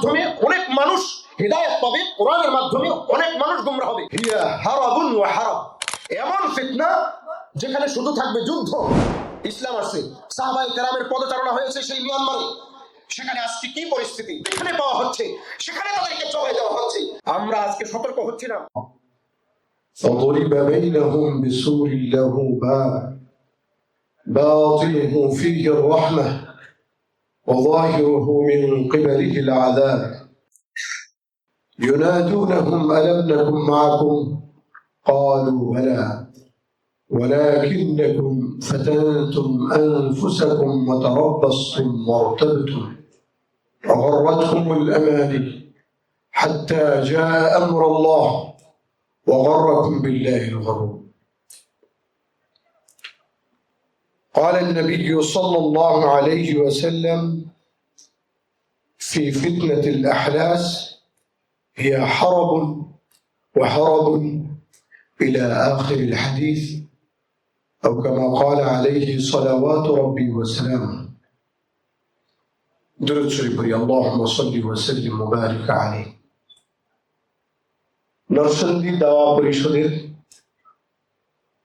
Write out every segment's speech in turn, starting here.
মাধ্যমে অনেক মানুষ হৃদায়ত পাবে কোরআনের মাধ্যমে অনেক মানুষ গুমরা হবে হিয়া হারাবুন ওয়া হারাব এমন ফিতনা যেখানে শুধু থাকবে যুদ্ধ ইসলাম আসছে সাহাবাই কেরামের পদচারণা হয়েছে সেই মিয়ানমারে সেখানে আজকে কি পরিস্থিতি এখানে পাওয়া হচ্ছে সেখানে তাদেরকে চলে দেওয়া হচ্ছে আমরা আজকে সতর্ক হচ্ছি না فضرب بينهم بسور له باب باطنه فيه الرحمة وظاهره من قبله العذاب. ينادونهم ألم نكن معكم؟ قالوا بلى. ولكنكم فتنتم أنفسكم وتربصتم وارتبتم وغرتكم الأماني حتى جاء أمر الله وغركم بالله الغرور. قال النبي صلى الله عليه وسلم في فتنة الأحلاس هي حرب وحرب إلى آخر الحديث أو كما قال عليه صلوات ربي وسلامه درد شريف اللهم صل وسلم وبارك عليه নরসন্দী দাওয়া পরিষদের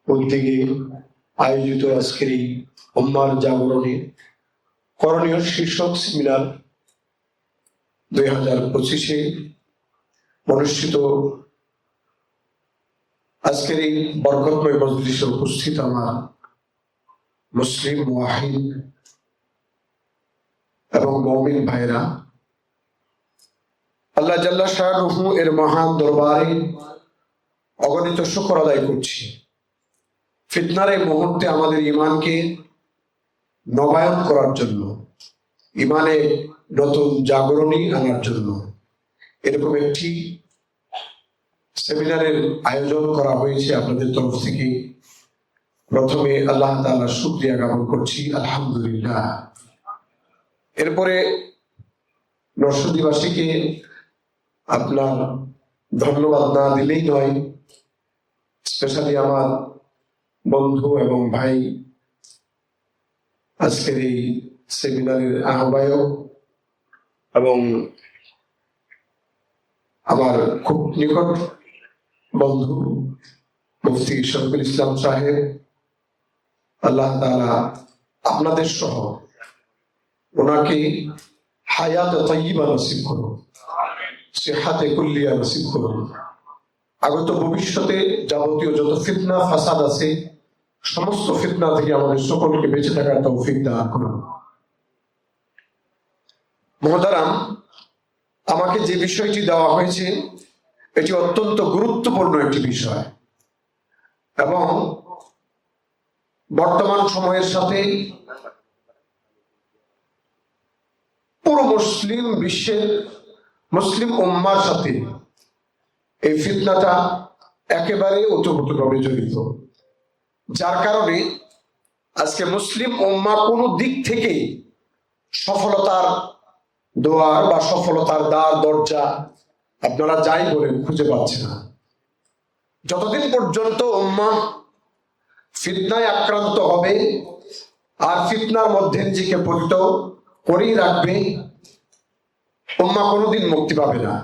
উদ্যোগে আয়োজিত আজকের এই উম্মার জাগরণে করণীয় শীর্ষক সেমিনার দুই হাজার পঁচিশে অনুষ্ঠিত আজকের এই বরকতময় মজলিসে উপস্থিত আমার মুসলিম ওয়াহিদ এবং মমিন ভাইরা। আল্লাহ জাল্লা শাহরুহু এর মহান দরবারে অগণিত শুকর আদায় করছি। ফিতনার এই মুহূর্তে আমাদের ইমানকে নবায়ন করার জন্য ইমানে নতুন জাগরণী আনার জন্য। এরকম একটি সেমিনারের আয়োজন করা হয়েছে আপনাদের তরফ থেকে। প্রথমে আল্লাহ তাআলার শুক্রিয়া জ্ঞাপন করছি, আলহামদুলিল্লাহ। এরপরে নরসদীবাসীকে আপনার ধন্যবাদ না দিলেই নয়, স্পেশালি আমার বন্ধু এবং ভাই, আজকের এই সেমিনারের আহ্বায়ক এবং আমার খুব নিকট বন্ধু মুফতি শরফুল ইসলাম সাহেব, আল্লাহ তাআলা আপনাদের সহ ওনাকে হায়াত তৈবা নসিব করুন, সেহাতে কুল্লিয়া নসিব করুন। আগত ভবিষ্যতে যাবতীয় যত ফিতনা, ফাসাদ আছে, সমস্ত ফিতনা থেকে আমাদের সকলকে বেঁচে থাকার তৌফিক দান করুন। মহতারাম, আমাকে যে বিষয়টি দেওয়া হয়েছে, এটি অত্যন্ত গুরুত্বপূর্ণ একটি বিষয় এবং বর্তমান সময়ের সাথে পুরো মুসলিম বিশ্বের মুসলিম উম্মার সাথে এই ফিতনাটা একেবারে ওতপ্রোতভাবে জড়িত। যার কারণে আজকে মুসলিম উম্মা কোনো দিক থেকে সফলতার দোয়ার বা সফলতার দ্বার, দরজা আপনারা যাই বলেন, খুঁজে পাচ্ছে না। যতদিন পর্যন্ত উম্মা ফিতনায় আক্রান্ত হবে, আর ফিতনার মধ্যে নিজেকে পরিত করেই রাখবে, উম্মা কোনোদিন মুক্তি পাবে না।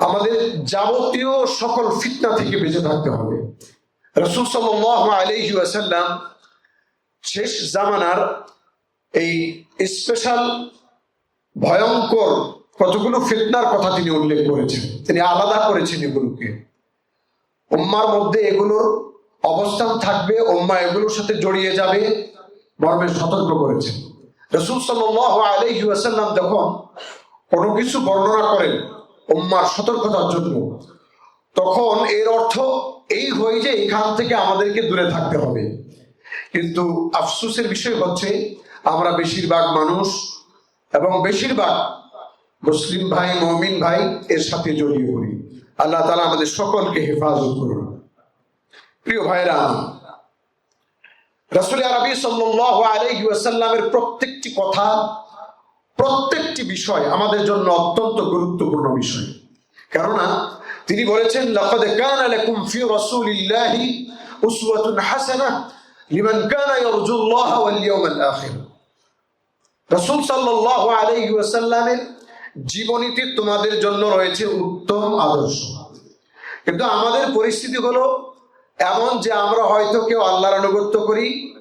আমাদের যাবতীয় সকল ফিতনা থেকে বেঁচে থাকতে হবে। রসুল ওয়াসাল্লাম শেষ জামানার এই স্পেশাল ভয়ঙ্কর কতগুলো ফিতনার কথা তিনি উল্লেখ করেছেন। তিনি আলাদা করেছেন এগুলোকে। উম্মার মধ্যে এগুলোর অবস্থান থাকবে, উম্মা এগুলোর সাথে জড়িয়ে যাবে মর্মে সতর্ক করেছেন। রসুল ওয়াসাল্লাম যখন কোনো কিছু বর্ণনা করেন উম্মার সতর্কতার জন্য, তখন এর অর্থ এই হয় যে এখান থেকে আমাদেরকে দূরে থাকতে হবে। কিন্তু আফসোসের বিষয় হচ্ছে, আমরা বেশিরভাগ মানুষ এবং বেশিরভাগ মুসলিম ভাই, মমিন ভাই এর সাথে জড়িয়ে পড়ি। আল্লাহ তালা আমাদের সকলকে হেফাজত করুন। প্রিয় ভাইরা রাসূল আরবি ওয়াসাল্লামের প্রত্যেকটি কথা, প্রত্যেকটি বিষয় আমাদের জন্য অত্যন্ত গুরুত্বপূর্ণ বিষয়। কেননা, তিনি বলেছেন, লাকাদ কানা লাকুম ফি রাসূলিল্লাহি উসওয়াতুন হাসানাহ লিমান কানা ইয়ারজুল্লাহ ওয়াল ইয়াউমাল আখির। রাসূল সাল্লাল্লাহু আলাইহি ওয়াসাল্লামের জীবনীতে তোমাদের জন্য রয়েছে উত্তম আদর্শ। কিন্তু আমাদের পরিস্থিতি হলো এমন যে আমরা হয়তো কেউ আল্লাহর আনুগত্য করি,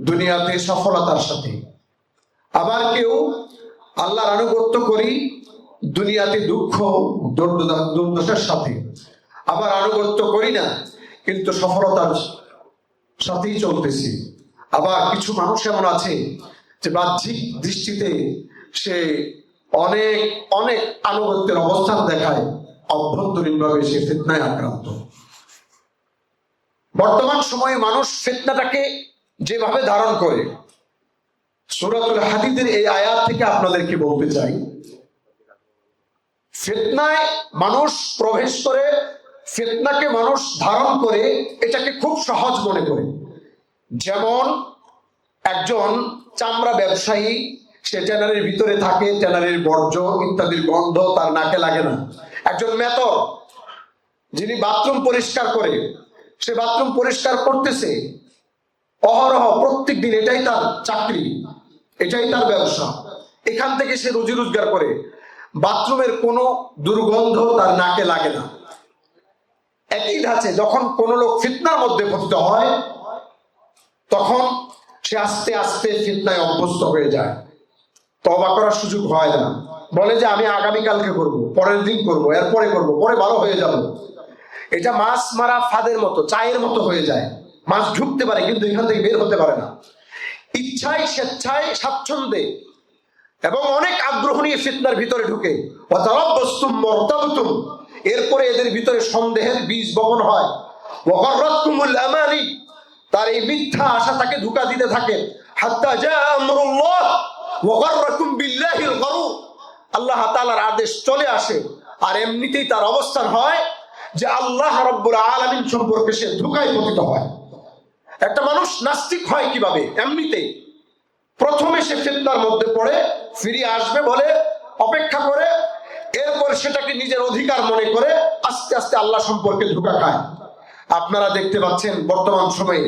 দুনিয়াতে সফলতার সাথে। আবার কেউ আল্লাহর আনুগত্য করি, দুনিয়াতে দুঃখ, দুর্দশা- দুর্দশার সাথে। আবার আনুগত্য করি না, কিন্তু সফলতার সাথেই চলতেছি। আবার কিছু মানুষ এমন আছে যে বাহ্যিক দৃষ্টিতে সে অনেক অনেক আনুগত্যের অবস্থান দেখায়, অভ্যন্তরীণভাবে সে ফিতনায় আক্রান্ত। বর্তমান সময়ে মানুষ ফিতনাটাকে যেভাবে ধারণ করে, সুরাতুল হাদিদের এই আয়াত থেকে আপনাদেরকে বলতে চাই, ফিতনায় মানুষ প্রবেশ করে, ফিতনাকে মানুষ ধারণ করে, এটাকে খুব সহজ মনে করে। যেমন একজন চামড়া ব্যবসায়ী, সে ট্যানারির ভিতরে থাকে ট্যানারির বর্জ্য ইত্যাদির গন্ধ তার নাকে লাগে না। একজন মেতর, যিনি বাথরুম পরিষ্কার করে, সে বাথরুম পরিষ্কার করতেছে, অহরহ প্রত্যেক দিন এটাই তার চাকরি, এটাই তার ব্যবসা। এখান থেকে সে রুজি রোজগার করে। বাথরুমের কোনো দুর্গন্ধ তার নাকে লাগে না। একই ধাঁচে যখন কোনো লোক ফিতনার মধ্যে পতিত হয়, তখন সে আস্তে আস্তে ফিতনায় অভ্যস্ত হয়ে যায়। তবা করার সুযোগ হয় না। বলে যে, আমি আগামীকালকে করব, পরের দিন করব, এরপরে করব, পরে ভালো হয়ে যাব। এটা মাছ মারা ফাদের মতো, চায়ের মতো হয়ে যায়। মাছ ঢুকতে পারে, কিন্তু এখান থেকে বের হতে পারে না। ইচ্ছায়, স্বেচ্ছায়, স্বাচ্ছন্দ্যে এবং অনেক আগ্রহ নিয়ে ফিতনার ভিতরে ঢুকে। এরপরে এদের ভিতরে সন্দেহের বীজ বপন হয়। তার এই মিথ্যা আশা তাকে ধোঁকা দিতে থাকে। হাত্তা জা আমরুল্লাহ ওয়াগাররাকুম বিল্লাহিল গরুর আল্লাহ তাআলার আদেশ চলে আসে আর এমনিতেই তার অবস্থান হয় যে আল্লাহ রব্বুল আলামিন সম্পর্কে সে ধোঁকায় পতিত হয়। একটা মানুষ নাস্তিক হয় কীভাবে? এমনিতেই। প্রথমে সে ফিতনার মধ্যে পড়ে, ফিরে আসবে বলে অপেক্ষা করে, এরপর সেটাকে নিজের অধিকার মনে করে আস্তে আস্তে আল্লাহ সম্পর্কে ধোকা খায়। আপনারা দেখতে পাচ্ছেন বর্তমান সময়ে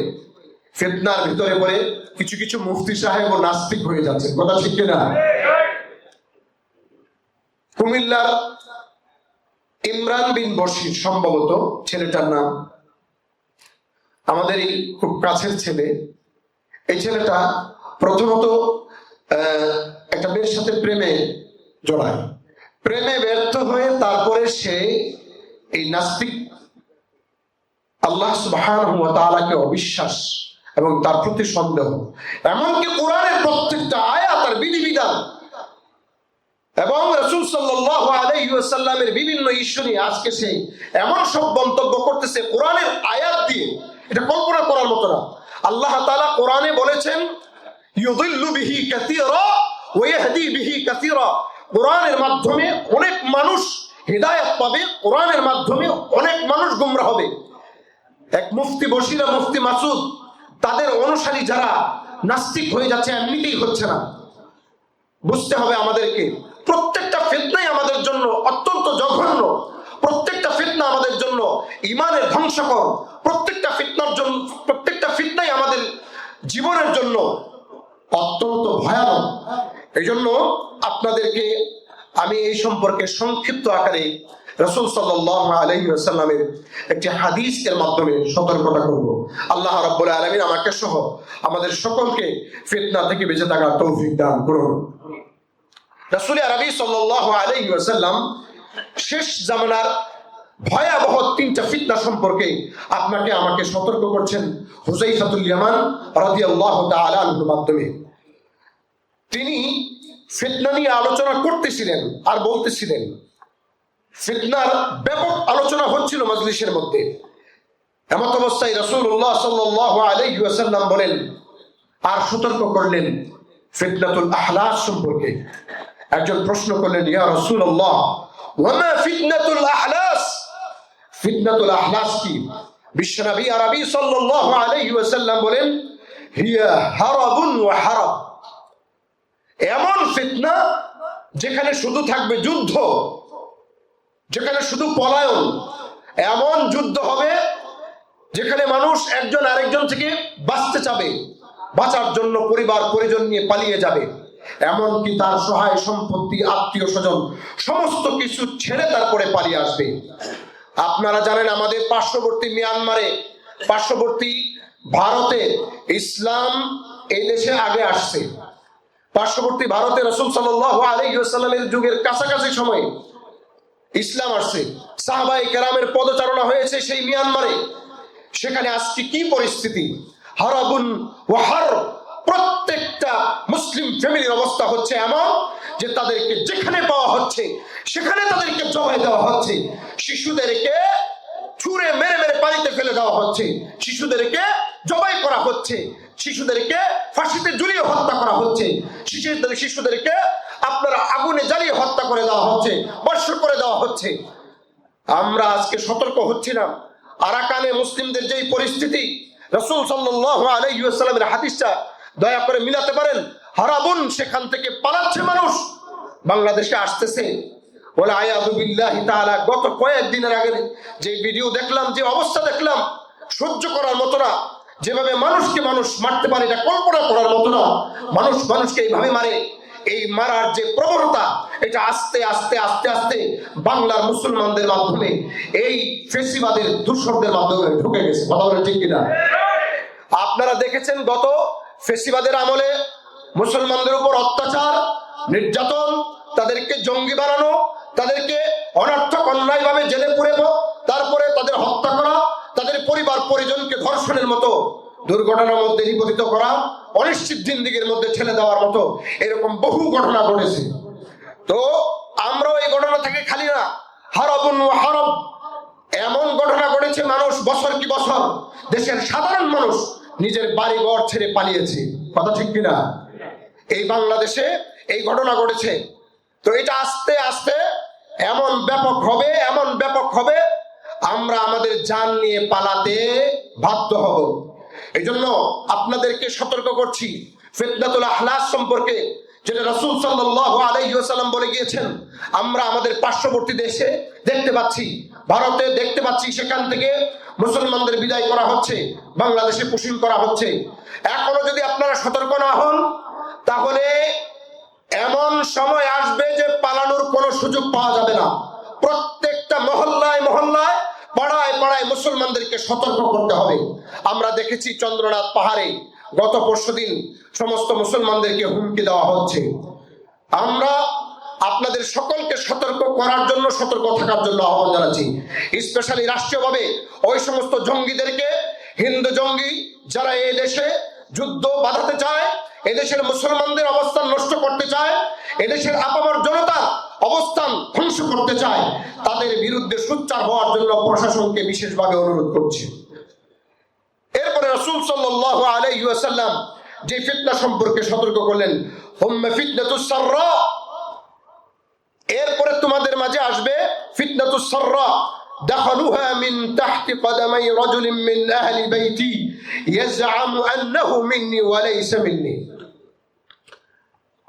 ফিতনার ভিতরে পড়ে কিছু কিছু মুফতি সাহেব ও নাস্তিক হয়ে যাচ্ছে কথা ঠিক না কুমিল্লার ইমরান বিন বশির সম্ভবত ছেলেটার নাম। আমাদেরই খুব কাছের ছেলে। এই ছেলেটা প্রথমত একটা মেয়ের সাথে প্রেমে জড়ায়। প্রেমে ব্যর্থ হয়ে তারপরে সে এই নাস্তিক আল্লাহ তাআলাকে অবিশ্বাস এবং তার প্রতি সন্দেহ। এমনকি কোরআনের প্রত্যেকটা আয়াত আর বিধিবিধান। এবং রসুল সাল্লাহ বিভিন্ন ইস্যু নিয়ে আজকে সে এমন সব মন্তব্য করতেছে কোরআনের আয়াত দিয়ে। এটা কল্পনা করার মতো না। আল্লাহ তাআলা কোরআনে বলেছেন ইউদিল্লু বিহি কাসীরা ওয়া ইয়াহদি বিহি কাসীরা। কোরআনের মাধ্যমে অনেক মানুষ হৃদায়ত পাবে, কোরআনের মাধ্যমে অনেক মানুষ গুমরা হবে। এক মুফতি বশিরা, মুফতি মাসুদ, তাদের অনুসারী যারা নাস্তিক হয়ে যাচ্ছে, এমনিতেই হচ্ছে না। বুঝতে হবে আমাদেরকে। প্রত্যেকটা ফিতনাই আমাদের জন্য অত্যন্ত জঘন্য। প্রত্যেকটা ফিতনা আমাদের জন্য ইমানের ধ্বংসকর। প্রত্যেকটা ফিতনার জন্য প্রত্যেকটা ফিতনাই আমাদের জীবনের জন্য অত্যন্ত ভয়ানক। এই জন্য আপনাদেরকে আমি এই সম্পর্কে সংক্ষিপ্ত আকারে রসুল সাল্লাহ একটি হাদিস এর মাধ্যমে সতর্কতা করব। আল্লাহ রাব্বুল আলমিন আমাকে সহ আমাদের সকলকে ফিতনা থেকে বেঁচে থাকার তৌফিক দান করুন। রাসূল আরবি শেষ জামানার ভয়াবহ তিনটা ফিতনা সম্পর্কে আপনাকে আমাকে সতর্ক করছেন হুজাইফাতুল ইয়ামান রাদিয়াল্লাহু মাধ্যমে। তিনি ফিতনা নিয়ে আলোচনা করতেছিলেন আর বলতেছিলেন ফিতনার ব্যাপক আলোচনা হচ্ছিল মজলিসের মধ্যে। এমত অবস্থায় রাসূলুল্লাহ সাল্লাল্লাহু আলাইহি বলেন, আর সতর্ক করলেন ফিতনাতুল আহলাস সম্পর্কে। একজন প্রশ্ন করলেন, ইয়া রাসূলুল্লাহ, ওয়ামা ফিতনাতুল আহলাস? ফিতনাতুল আহলাস কি? বিশ্বনবী আরবি সাল্লাল্লাহু আলাইহি বলেন, হিয়া হারাবুন ওয়া হারাব। এমন ফিতনা যেখানে শুধু থাকবে যুদ্ধ যেখানে শুধু পলায়ন, এমন যুদ্ধ হবে যেখানে মানুষ একজন আরেকজন থেকে বাঁচতে চাবে, বাঁচার জন্য পরিবার, পরিজন নিয়ে পালিয়ে যাবে। এমনকি তার সহায় সম্পত্তি, আত্মীয় স্বজন, সমস্ত কিছু ছেড়ে তারপরে পালিয়ে আসবে। আপনারা জানেন আমাদের পার্শ্ববর্তী মিয়ানমারে, পার্শ্ববর্তী ভারতে ইসলাম এই দেশে আগে আসছে। পার্শ্ববর্তী ভারতে রসুল সাল্লাহ আলাইসাল্লামের যুগের কাছাকাছি সময়ে ইসলাম আসছে। সাহাবাই কেরামের পদচারণা হয়েছে সেই মিয়ানমারে। সেখানে আজকে কি পরিস্থিতি? হারাবুন ও হার। প্রত্যেকটা মুসলিম ফ্যামিলির অবস্থা হচ্ছে এমন যে তাদেরকে যেখানে পাওয়া হচ্ছে, সেখানে তাদেরকে জবাই দেওয়া হচ্ছে। শিশুদেরকে ছুঁড়ে মেরে মেরে পানিতে ফেলে দেওয়া হচ্ছে। শিশুদেরকে জবাই করা হচ্ছে। শিশুদেরকে ফাঁসিতে ঝুলিয়ে হত্যা করা হচ্ছে। শিশুদের শিশুদেরকে আপনারা আগুনে জ্বালিয়ে হত্যা করে দেওয়া হচ্ছে বর্ষ করে দেওয়া হচ্ছে। আমরা আজকে সতর্ক হচ্ছি না আরাকানে মুসলিমদের যেই পরিস্থিতি, রসুল সাল্লাহ আলাইসাল্লামের হাদিসটা, দয়া করে মিলাতে পারেন, হারাবুন, সেখান থেকে পালাচ্ছে মানুষ। বাংলাদেশে আসতেছে। বলে আয়াদুবিল্লাহ তাআলা, গত কয়েকদিনের আগে যে ভিডিও দেখলাম, যে অবস্থা দেখলাম, সহ্য করার মতো না। যেভাবে মানুষকে মানুষ মারতে পারে, এটা কল্পনা করার মতো না। মানুষ মানুষকে এইভাবে মারে। এই মারার যে প্রবণতা, এটা আস্তে আস্তে আস্তে আস্তে বাংলার মুসলমানদের মাধ্যমে এই ফেসিবাদের দুঃসরদের মাধ্যমে ঢুকে গেছে। কথা বলে ঠিক কিনা? আপনারা দেখেছেন গত ফেসিবাদের আমলে মুসলমানদের উপর অত্যাচার, নির্যাতন, তাদেরকে জঙ্গি বানানো, তাদেরকে অনর্থক অন্যায়ভাবে জেলে পুরে তারপরে তাদের হত্যা করা, তাদের পরিবার পরিজনকে ধর্ষণের মতো দুর্ঘটনার মধ্যে নিপতিত করা, অনিশ্চিত জিন্দিগির মধ্যে ঠেলে দেওয়ার মতো এরকম বহু ঘটনা ঘটেছে। তো আমরাও এই ঘটনা থেকে খালি না, হারবুন ও হারব। এমন ঘটনা ঘটেছে, মানুষ বছর কি বছর দেশের সাধারণ মানুষ নিজের বাড়ি ঘর ছেড়ে পালিয়েছে। কথা ঠিক কিনা? এই বাংলাদেশে এই ঘটনা ঘটেছে। তো এটা আস্তে আস্তে এমন ব্যাপক হবে, এমন ব্যাপক হবে, আমরা আমাদের যান নিয়ে পালাতে বাধ্য হব। এই জন্য আপনাদেরকে সতর্ক করছি। ফেতনাতুল আহলাস সম্পর্কে, যেটা রসুল সাল্লাহ আলাইসাল্লাম বলে গিয়েছেন, আমরা আমাদের পার্শ্ববর্তী দেশে দেখতে পাচ্ছি, ভারতে দেখতে পাচ্ছি, সেখান থেকে মুসলমানদের বিদায় করা হচ্ছে, বাংলাদেশে পুষিল করা হচ্ছে। এখনও যদি আপনারা সতর্ক না হন, তাহলে এমন সময় আসবে যে পালানোর কোনো সুযোগ পাওয়া যাবে না। প্রত্যেকটা মহল্লায় মহল্লায় পাড়ায় পাড়ায় মুসলমানদেরকে সতর্ক করতে হবে। আমরা দেখেছি চন্দ্রনাথ পাহাড়ে গত পরশু দিন সমস্ত মুসলমানদেরকে হুমকি দেওয়া হচ্ছে। আমরা আপনাদের সকলকে সতর্ক করার জন্য, সতর্ক থাকার জন্য আহ্বান জানাচ্ছি। স্পেশালি রাষ্ট্রীয়ভাবে ওই সমস্ত জঙ্গিদেরকে, হিন্দু জঙ্গি যারা এই দেশে যুদ্ধ বাধাতে চায়, এদেশের মুসলমানদের অবস্থান নষ্ট করতে চায়, এদেশের আপামর জনতার অবস্থান ধ্বংস করতে চায় তাদের বিরুদ্ধে সোচ্চার হওয়ার জন্য প্রশাসনকে বিশেষভাবে অনুরোধ করছি এরপরে রসুল সাল্লাহ আলাইসাল্লাম যে ফিতনা সম্পর্কে সতর্ক করলেন হুম্মে ফিতনাতুস সাররা এরপরে তোমাদের মাঝে আসবে ফিতনাতুস সাররা دخلوها من تحت قدمي رجل من أهل بيتي يزعم أنه مني وليس مني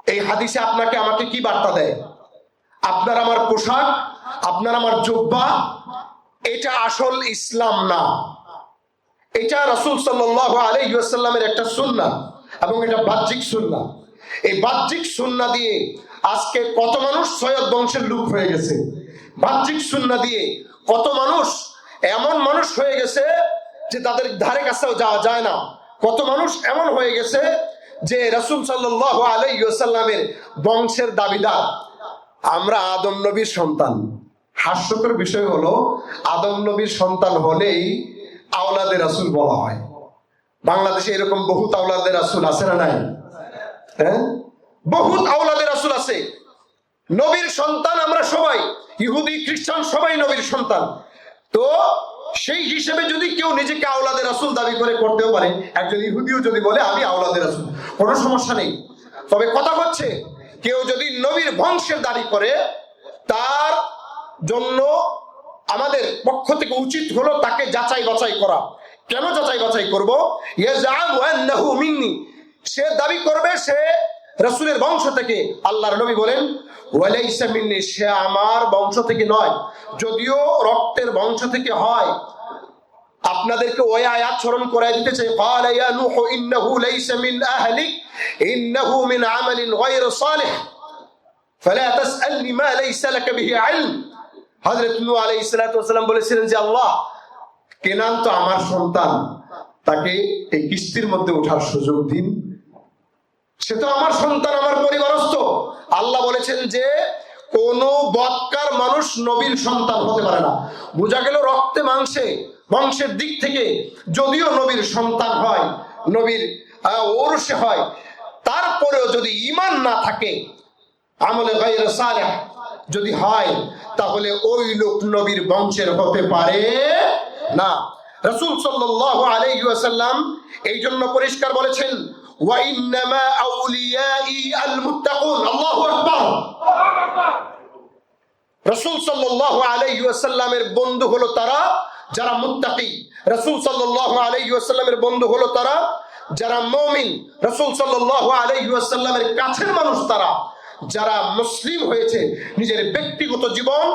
এই হাদিসে আপনাকে আমাকে কি বার্তা দেয় আপনার আমার পোশাক, আপনার আমার জুব্বা, এটা আসল ইসলাম না। এটা রসুল সাল্লাহ আলাইসাল্লামের একটা সুন্না এবং এটা বাহ্যিক সুন্না এই বাহ্যিক সুন্না দিয়ে আজকে কত মানুষ সৈয়দ বংশের লোক হয়ে গেছে? বাহ্যিক সুন্না দিয়ে কত মানুষ এমন মানুষ হয়ে গেছে যে তাদের ধারে কাছেও যাওয়া যায় না। কত মানুষ এমন হয়ে গেছে যে রসুল সাল্লাহ আলাইসাল্লামের বংশের দাবিদার। আমরা আদম নবীর সন্তান। হাস্যকর বিষয় হলো, আদম নবীর সন্তান হলেই আওলাদের রাসুল বলা হয়। বাংলাদেশে এরকম বহুত আওলাদের রাসুল আছে না নাই? হ্যাঁ? বহুত আওলাদের রাসুল আছে। নবীর সন্তান আমরা সবাই, ইহুদি, খ্রিস্টান, সবাই নবীর সন্তান। তো সেই হিসেবে যদি কেউ নিজেকে আওলাদের রাসুল দাবি করে করতেও পারে, একজন ইহুদিও যদি বলে, আমি আওলাদের রাসুল। কোনো সমস্যা নেই। তবে কথা হচ্ছে কেউ যদি নবীর বংশের দাবি করে, তার জন্য আমাদের পক্ষ থেকে উচিত হলো তাকে যাচাই বাছাই করা। কেন যাচাই বাছাই করব? মিন্নি। সে দাবি করবে সে রসুলের বংশ থেকে। আল্লাহর নবী বলেন মিন্নি, সে আমার বংশ থেকে নয়। যদিও রক্তের বংশ থেকে হয় আপনাদেরকে ওই আয়াত স্মরণ করাই দিতে চাই قال يا نوح انه ليس من اهلك انه من عمل غير صالح فلا تسالني ما ليس لك به علم হযরত নূহ আলাইহিস সালাতু ওয়াসালাম বলেছিলেন যে আল্লাহ কেনান তো আমার সন্তান তাকে এই কিস্তির মধ্যে ওঠার সুযোগ দিন সে তো আমার সন্তান আমার পরিবারস্থ আল্লাহ বলেছেন যে কোন বৎকার মানুষ নবীর সন্তান হতে পারে না বোঝা গেল রক্তে মাংসে বংশের দিক থেকে যদিও নবীর সন্তান হয়, নবীর ওরসে হয়, তারপরেও যদি ইমান না থাকে, আমলে যদি হয়, তাহলে ওই লোক নবীর বংশের হতে পারে না। রাসূল আলাইহি এই জন্য পরিষ্কার বলেছেন রাসূল সাল্লাল্লাহু বন্ধু হলো তারা যারা মুত্তাকি, রাসূল সাল্লাল্লাহু আলাইহি ওয়াসাল্লামের বন্ধু হলো তারা, যারা মুমিন, রাসূল সাল্লাল্লাহু আলাইহি ওয়াসাল্লামের কাছের মানুষ তারা, যারা মুসলিম হয়েছে, নিজের ব্যক্তিগত জীবন,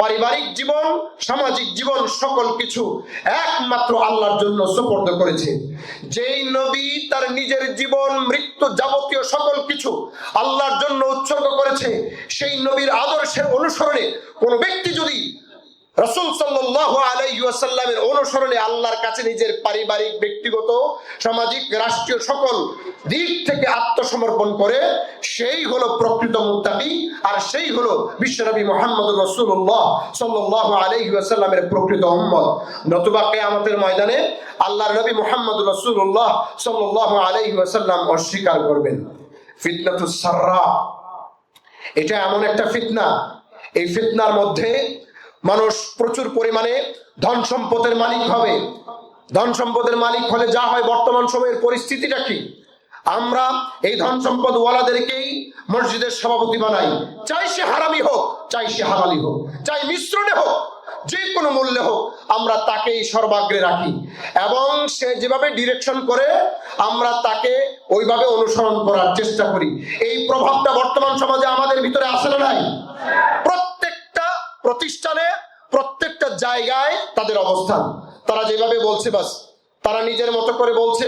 পারিবারিক জীবন, সামাজিক জীবন, সকল কিছু একমাত্র আল্লাহর জন্য সুপর্দ করেছে। যেই নবী তার নিজের জীবন, মৃত্যু যাবতীয় সকল কিছু আল্লাহর জন্য উৎসর্গ করেছে, সেই নবীর আদর্শের অনুসরণে কোনো ব্যক্তি যদি রসুল সাল্লাহ আলাইসাল্লামের অনুসরণে আল্লাহর কাছে নিজের পারিবারিক, ব্যক্তিগত, সামাজিক, রাষ্ট্রীয় সকল দিক থেকে আত্মসমর্পণ করে সেই হলো প্রকৃত মুত্তাকি আর সেই হলো বিশ্বনবী মোহাম্মদ রসুল্লাহ সাল্লাহ আলাইসাল্লামের প্রকৃত উম্মত। নতুবা কেয়ামতের ময়দানে আল্লাহর নবী মোহাম্মদ রসুল্লাহ সাল্লাহ আলাইসাল্লাম অস্বীকার করবেন। ফিতনাতুস সাররা, এটা এমন একটা ফিতনা। এই ফিতনার মধ্যে মানুষ প্রচুর পরিমাণে ধন সম্পদের মালিক হবে। ধন সম্পদের মালিক হলে যা হয় বর্তমান সময়ের পরিস্থিতিটা কি? আমরা এই ধন সম্পদ ওয়ালাদেরকেই মসজিদের সভাপতি বানাই। চাই সে হারামি হোক, চাই সে হালালি হোক, চাই মিশ্রণে হোক, যে কোনো মূল্যে হোক, আমরা তাকেই সর্বাগ্রে রাখি। এবং সে যেভাবে ডিরেকশন করে, আমরা তাকে ওইভাবে অনুসরণ করার চেষ্টা করি। এই প্রভাবটা বর্তমান সমাজে আমাদের ভিতরে আসে না নাই? প্রত্যেকটা প্রতিষ্ঠানে প্রত্যেকটা জায়গায় তাদের অবস্থান। তারা যেভাবে বলছে, বাস, তারা নিজের মতো করে বলছে,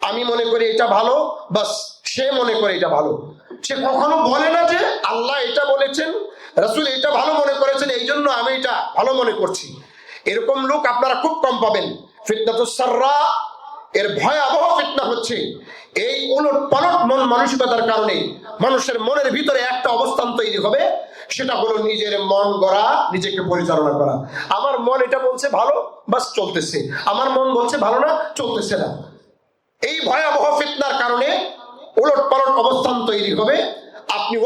আমি মনে করি এটা ভালো, বাস, সে মনে করে এটা ভালো। সে কখনো বলে না যে আল্লাহ এটা বলেছেন, রাসূল এটা ভালো মনে করেছেন, এই জন্য আমি এটা ভালো মনে করছি। এরকম লোক আপনারা খুব কম পাবেন। ফিতনাতুস সাররা এর ভয়াবহ ফিতনা হচ্ছে। এই উলট পালট মন মানসিকতার কারণে মানুষের মনের ভিতরে একটা অবস্থান তৈরি হবে, সেটা হলো নিজের মন গড়া, নিজেকে পরিচালনা করা। আমার মন এটা বলছে ভালো, বাস চলতেছে। আমার মন বলছে ভালো না, চলতেছে না। এই ভয়াবহ ফিতনার কারণে উলট পালট অবস্থান তৈরি হবে। আপনি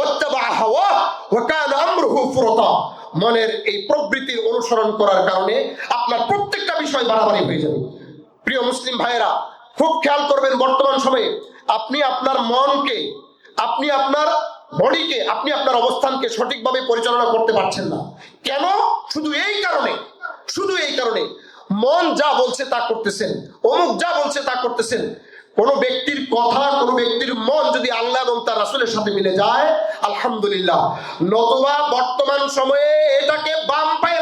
মনের এই প্রবৃত্তির অনুসরণ করার কারণে আপনার প্রত্যেকটা বিষয় বাড়াবাড়ি হয়ে যাবে। প্রিয় মুসলিম ভাইয়েরা, খুব খেয়াল করবেন বর্তমান সময়ে, আপনি আপনার মনকে, আপনি আপনার বডিকে, আপনি আপনার অবস্থানকে সঠিকভাবে পরিচালনা করতে পারছেন না। কেন? শুধু এই কারণে, শুধু এই কারণে। মন যা বলছে তা করতেছেন, অমুক যা বলছে তা করতেছেন। কোন ব্যক্তির কথা, কোন ব্যক্তির মন যদি আল্লাহ এবং তার রাসূলের সাথে মিলে যায়, আলহামদুলিল্লাহ। নতুবা বর্তমান সময়ে এটাকে বাম পায়ে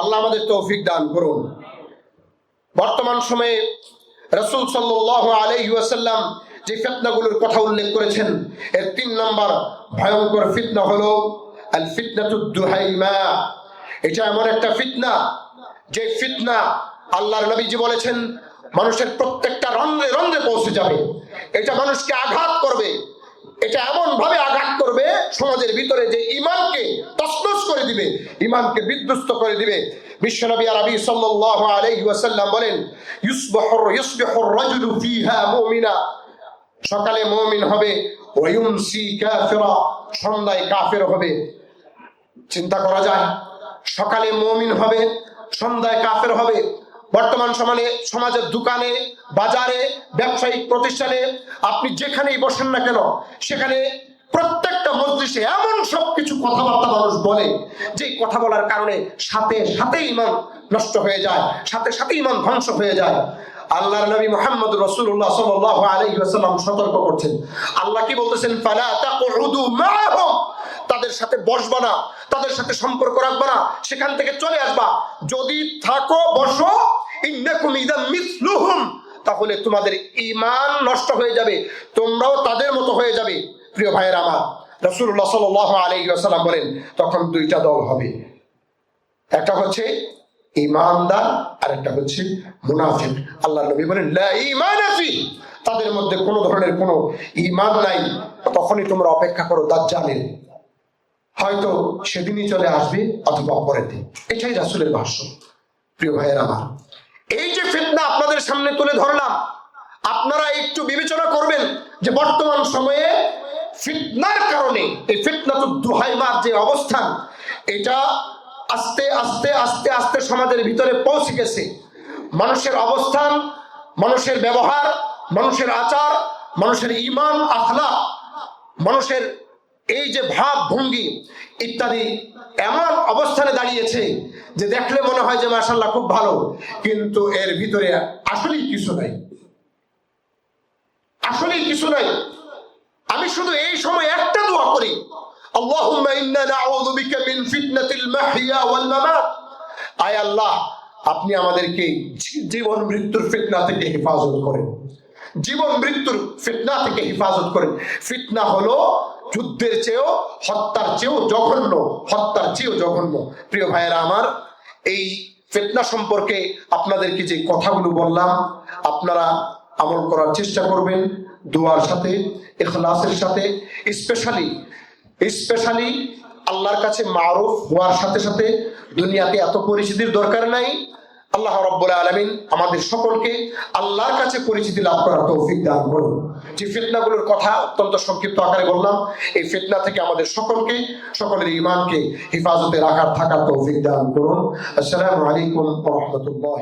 আল্লাহ আমাদের তৌফিক দান করুন। বর্তমান সময়ে রসুল সাল্লাহ ওয়াসাল্লাম যে ফিতনাগুলোর কথা উল্লেখ করেছেন, এর তিন নম্বর ভয়ঙ্কর ফিতনা হলো আল ফিতনাতুদ দুহাইমা। এটা এমন একটা ফিতনা, যে ফিতনা আল্লাহর নবীজি বলেছেন, মানুষের প্রত্যেকটা রন্ধ্রে রন্ধ্রে পৌঁছে যাবে। এটা মানুষকে আঘাত করবে। এটা এমন ভাবে আঘাত করবে, সমাজের ভিতরে যে ইমানকে তসনস করে দিবে ইমানকে বিধ্বস্ত করে দিবে। বিশ্বনবী আরবি সাল্লাল্লাহু আলাইহি ওয়াসাল্লাম বলেন ইউসবিহুর ইউসবিহুর রাজুলু ফিহা মুমিনা। সকালে মুমিন হবে ওয়ায়ুমসি কাফিরা। সন্ধ্যায় কাফের হবে। চিন্তা করা যায়, সকালে মুমিন হবে, সন্ধ্যায় কাফের হবে। বর্তমান সমানে, সমাজের দোকানে, বাজারে, ব্যবসায়িক প্রতিষ্ঠানে আপনি যেখানেই বসেন না কেন, সেখানে প্রত্যেকটা মজলিসে এমন সব কিছু কথাবার্তা মানুষ বলে, যে কথা বলার কারণে সাথে সাথে ইমান নষ্ট হয়ে যায়, সাথে সাথে ইমান ধ্বংস হয়ে যায়। আল্লাহর নবী মোহাম্মদ রাসূলুল্লাহ সাল্লাল্লাহু আলাইহি সতর্ক করছেন। আল্লাহ কি বলতেছেন? ফালা মাআহুম তাদের সাথে বসবা না, তাদের সাথে সম্পর্ক রাখবা না, সেখান থেকে চলে আসবা। যদি থাকো, বসো মিসলুহুম, তাহলে তোমাদের ইমান নষ্ট হয়ে যাবে, তোমরাও তাদের মতো হয়ে যাবে। প্রিয় ভাইয়ের আমার, রাসূলুল্লাহ সাল্লাল্লাহু আলাইহি ওয়াসাল্লাম বলেন, তখন দুইটা দল হবে। একটা হচ্ছে ইমানদার আর একটা হচ্ছে মুনাফিক। আল্লাহ নবী বলেন তাদের মধ্যে কোনো ধরনের কোনো ঈমান নাই। তখনই তোমরা অপেক্ষা করো দাজ্জালের। হয়তো সেদিনই চলে আসবে অথবা পরের দিন। এটাই রাসূলের ভাষ্য। প্রিয় ভাইয়ের আমার, এই যে ফিতনা আপনাদের সামনে তুলে ধরলাম, আপনারা একটু বিবেচনা করবেন যে বর্তমান সময়ে ফিতনার কারণে, এই ফিতনা তো দুহাইমার যে অবস্থান, এটা আস্তে আস্তে আস্তে আস্তে সমাজের ভিতরে পৌঁছে গেছে। মানুষের অবস্থান, মানুষের ব্যবহার, মানুষের আচার, মানুষের ইমান আখলা মানুষের এই যে ভাব ভঙ্গি ইত্যাদি এমন অবস্থানে দাঁড়িয়েছে যে দেখলে মনে হয় যে মাসাল্লাহ খুব ভালো, কিন্তু এর ভিতরে আসলেই কিছু নাই। আসলেই কিছু নাই। আমি শুধু এই সময় একটা দোয়া করি আয় আল্লাহ, আপনি আমাদেরকে জীবন মৃত্যুর ফিতনা থেকে হেফাজত করেন। জীবন মৃত্যুর ফিতনা থেকে হেফাজত করেন। ফিতনা হলো যুদ্ধের চেয়েও, হত্যার চেয়েও জঘন্য, হত্যার চেয়েও জঘন্য। প্রিয় ভাইয়েরা আমার, এই ফিতনা সম্পর্কে আপনাদেরকে যে কথাগুলো বললাম, আপনারা আমল করার চেষ্টা করবেন দোয়ার সাথে এখলাসের সাথে, স্পেশালি স্পেশালি আল্লাহর কাছে মারুফ হওয়ার সাথে সাথে দুনিয়াতে এত পরিচিতির দরকার নাই। আল্লাহ রব্বুল আলমিন আমাদের সকলকে আল্লাহর কাছে পরিচিতি লাভ করার তৌফিক দান করুন। যে ফিতনাগুলোর কথা অত্যন্ত সংক্ষিপ্ত আকারে বললাম, এই ফিতনা থেকে আমাদের সকলকে, সকলের ইমানকে হেফাজতে রাখার থাকার তৌফিক দান করুন। আসসালামু আলাইকুম রহমতুল্লাহ